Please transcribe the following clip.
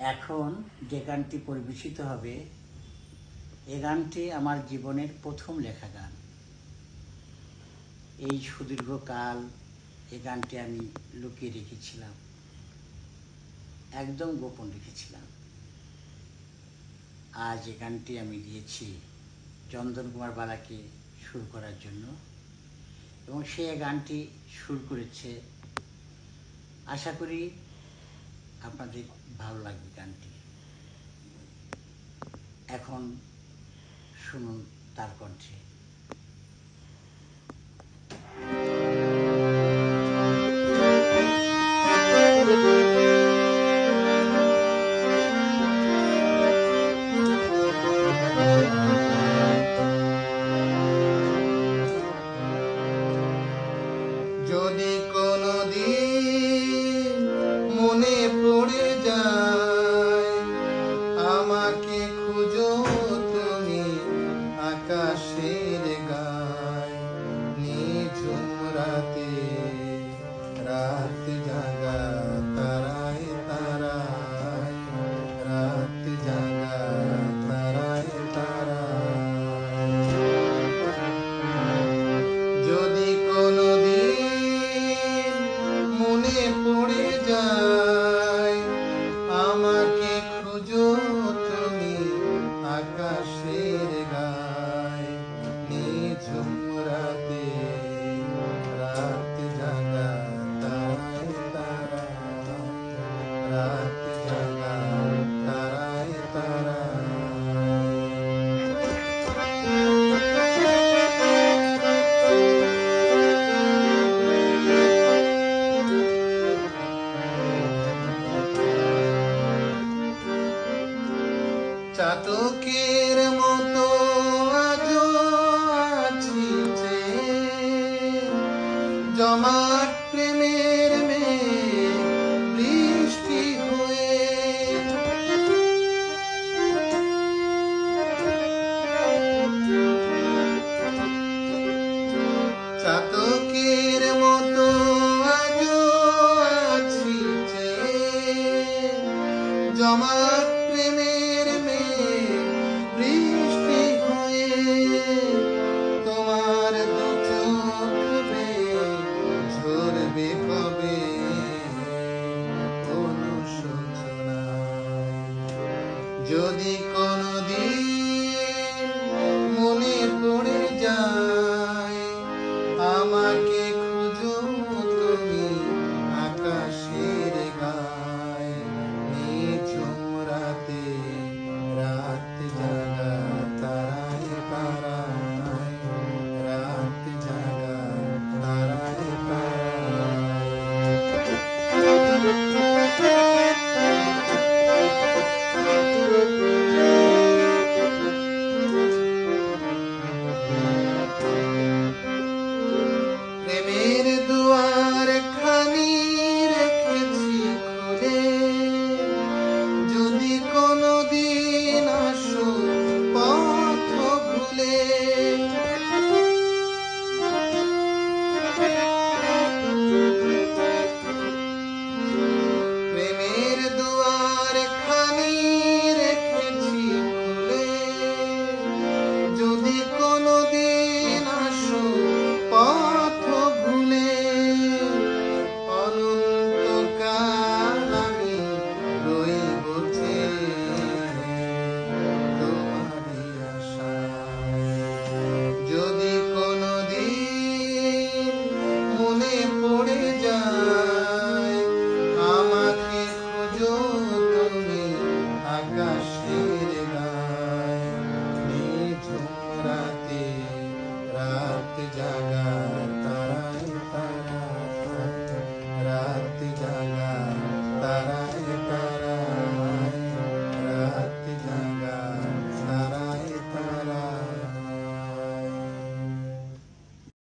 এখন যে গানটি পরিবেশিত হবে, এ গানটি আমার জীবনের প্রথম লেখা গান। এই সুদীর্ঘকাল এ গানটি আমি লুকিয়ে রেখেছিলাম, একদম গোপন রেখেছিলাম। আজ এ গানটি আমি দিয়েছি চন্দন কুমার বালাকে সুর করার জন্য, এবং সে গানটি সুর করেছে। আশা করি আপনাদের ভালো লাগবে গানটি। এখন শুনুন তার কণ্ঠে। राते राते চাতকের মতো জমাট প্রেমের মেঘ জমাট প্রেমের মেয়ে বৃষ্টি হয়ে তোমার দু চোখ বেয়ে ঝরবে কবে? যদি কোনদিন